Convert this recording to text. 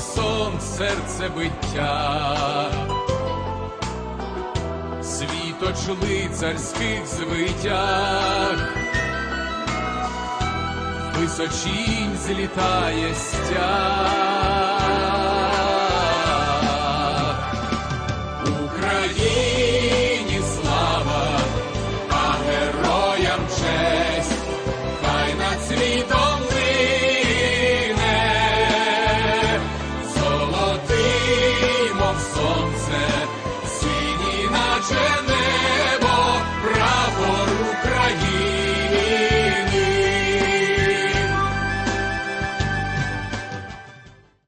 Унісон серцебиття, світоч лицарських звитяг, височінь злітає стяг.